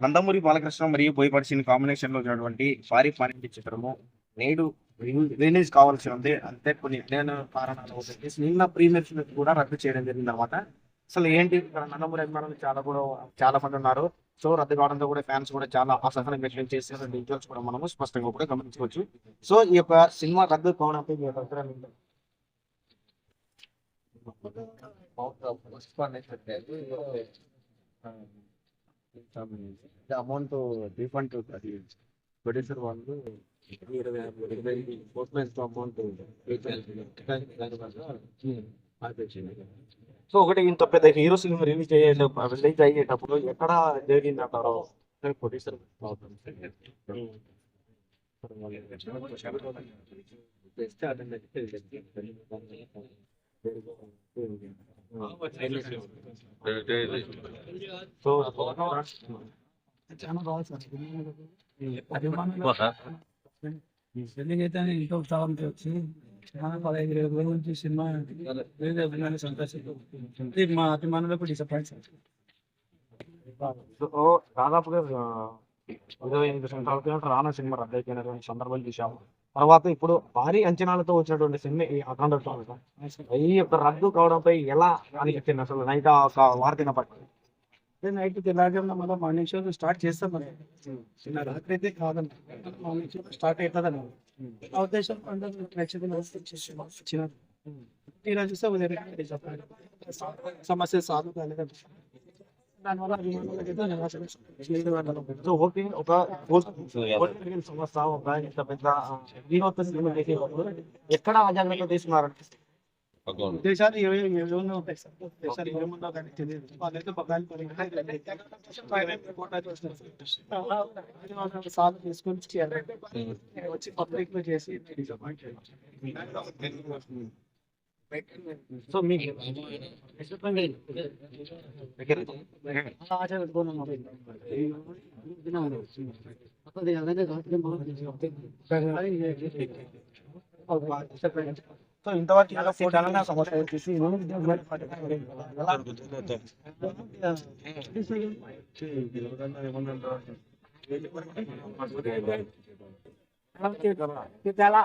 నందమూరి బాలకృష్ణ మరియు బోయపడిసిన కాంబినేషన్లో ఉన్నటువంటి భారీ పని చిత్రము నేడు రిలీజ్ కావాల్సి ఉంది. అంతే కొన్ని నేను కారణాలు నిన్న ప్రీమియర్స్ కూడా రద్దు చేయడం జరిగింది అనమాట అసలు ఏంటి? ఇక్కడ నందమూరి అభిమానులు చాలా కూడా చాలా మంది ఉన్నారు. సో రద్దు కావడంతో కూడా ఫ్యాన్స్ కూడా చాలా అసహనం వ్యక్తం చేసిన డీటెయిల్స్ కూడా మనము స్పష్టంగా కూడా గమనించవచ్చు. సో ఈ యొక్క సినిమా రద్దు కావడంపై మీ యొక్క అభిప్రాయం ఏంటి? అమౌంట్ రీఫండ్ అది ప్రొడ్యూసర్ వాళ్ళు ఇరవై ఇరవై పోస్ట్మెంట్ అమౌంట్ సో ఒకటి ఇంత పెద్ద హీరో సినిమా రిలీజ్ అయ్యేటప్పుడు రిలీజ్ అయ్యేటప్పుడు ఎక్కడ జరిగింది అంటారు ప్రొడ్యూసర్ సో చాలా బాగా సార్ అభిమానులు పెళ్ళికి అయితే ఇంట్లో ఉత్సాహంతో వచ్చి పదహైదు ఇరవై రోజుల నుంచి సినిమా అభిమానులు సంతోషిస్తుంది మా అభిమానులకు డిసప్పాయింట్ సార్ సో దాదాపుగా ఇరవై ఎనిమిది సంవత్సరాల రానా సినిమా రద్దు అయిపోయినటువంటి సందర్భం చూసాము తర్వాత ఇప్పుడు భారీ అంచనాలతో వచ్చినటువంటి సినిమా ఈ అఖండ. ఈ యొక్క రద్దు కావడంపై ఎలా అనిపించింది అసలు? నైట్ ఒక వార్త పట్టి నైట్ తెల్లారిగా మళ్ళీ మార్నింగ్ షో స్టార్ట్ చేస్తాం మరి చిన్న రాత్రి అయితే కాదండి మార్నింగ్ షో స్టార్ట్ అవుతుందని ఆ ఉద్దేశం అందరూ ప్రేక్షకులు చూస్తే ఉదయం. సమస్య సాల్వ్ కాలేదండి ఓకే ఒక సంస్థ ఒక ఇంత పెద్ద ఎక్కడ అజాగ్రత్త తీసుకున్నారు ఉద్దేశాలు ఏవే ఏమైనా ఉంటాయి సార్ ఉద్దేశాలు ఏముందో కానీ తెలియదు వాళ్ళైతే పదాలు సాల్వ్ తీసుకొని చేయాలి వచ్చి పబ్లిక్ లో చేసి డిసప్పాయింట్ సో మీకు ఆశ పెట్టుకున్నాం సో ఇంతవరకు ఇంకా ఫోర్ తెలంగాణ సమస్య వచ్చేసి ఎలా చాలా